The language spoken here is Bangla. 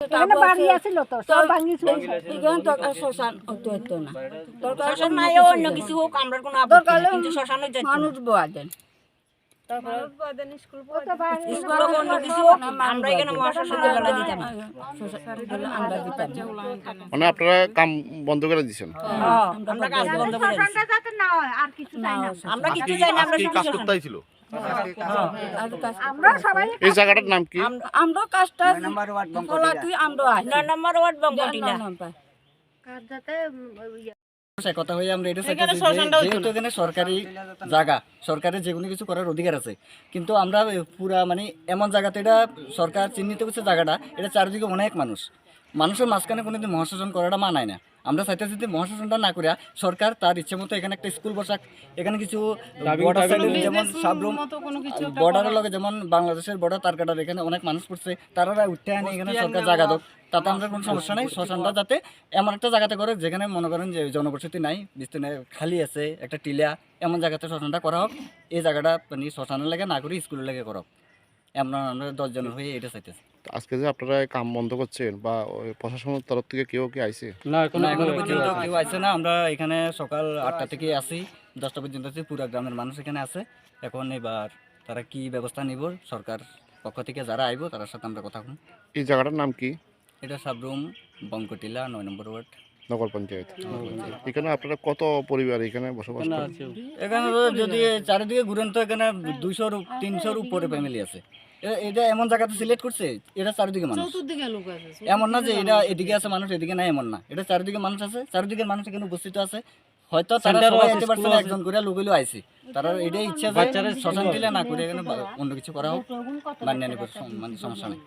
এখানে বাড়ি আছিল তো সব ভাঙি চুরি এখানে তো আর শ্মশান অত না। দরকার শ্মশান নাই অন্য কিছু হোক আমরা কোনো আপত্তি নেই, কিন্তু শ্মশানে মানুষ বোয়া দেন। আমরা। আমরা মানে আপনারা কাম বন্ধ করে দিয়েছেন হ্যাঁ, আমরা কাজ বন্ধ করে হয় আর কিছু চাই না। আমরা কিছু চাই না আমরা কাজ। করতে আমরা সবাই এই জায়গাটার নাম কি? আমরা কাজটা তুই আমরা নয় নম্বর ওয়ার্ড বঙ্গটিলা। কার যাতে সে কথা হয়ে আমরা এটা যে যেহেতু এখানে সরকারি জায়গা সরকারের যে কোনো কিছু করার অধিকার আছে। কিন্তু আমরা পুরা মানে এমন জায়গাতে এটা সরকার চিহ্নিত করছে জায়গাটা এটা চারিদিকে অনেক মানুষ। মানুষের মাঝখানে কোনোদিন মহাশাসন করাটা মানায় না। আমরা চাইতেছি যে মহাশাসনটা না করে সরকার তার ইচ্ছে মতো এখানে একটা স্কুল বসাক। এখানে কিছু যেমন সাবরুম বর্ডারের লগে যেমন বাংলাদেশের বর্ডার তার কাটার এখানে অনেক মানুষ পড়ছে তারা উঠতে আনে এখানে সরকার জায়গা দোক। তাতে আমরা কোনো সমস্যা নেই। শ্মশানটা যাতে এমন একটা জায়গাতে করে যেখানে মনে করেন যে জনবসতি নাই বিস্তীর্ণ খালি আছে একটা টিলা এমন জায়গাতে শ্মশানটা করা হোক। এই জায়গাটা মানে শ্মশানের লাগে না করে স্কুলের লাগে করা হোক। এমন আমরা দশজনের হয়ে এটা চাইতেছি। আজকে যে আপনারা কাম বন্ধ করছেন বা প্রশাসনের তরফ থেকে কেউ কি আইছে? না এখনও পর্যন্ত কেউ আসছে না। আমরা এখানে সকাল আটটা থেকে আসি দশটা পর্যন্ত আছি পুরো গ্রামের মানুষ এখানে আছে। এখন এবার তারা কি ব্যবস্থা নিব সরকার পক্ষ থেকে যারা আইব তার সাথে আমরা কথা এই জায়গাটার নাম কি? এটা সাবরুম বঙ্কটিলা নয় নম্বর ওয়ার্ড। নগর পঞ্চায়েত এখানে আপনারা কত পরিবার এখানে বসবাস করেন? এখানে যদি চারিদিকে ঘুরেন তো এখানে দুইশোর তিনশোর উপরে ফ্যামিলি আছে। এটা এমন জায়গাতে সিলেক্ট করছে এটা চারিদিকে মানুষ। এমন না যে এটা এদিকে আছে মানুষ এদিকে নাই এমন না। এটা চারিদিকে মানুষ আছে চারিদিকে মানুষ এখানে উপস্থিত আছে। হয়তো তারা সবাই আইতে পারছে না একজন করে লোকগুলো আইছে। তারা এটাই ইচ্ছা যে শ্মশান দিলে না করে এখানে অন্য কিছু করা হোক। মানে সমস্যা নেই।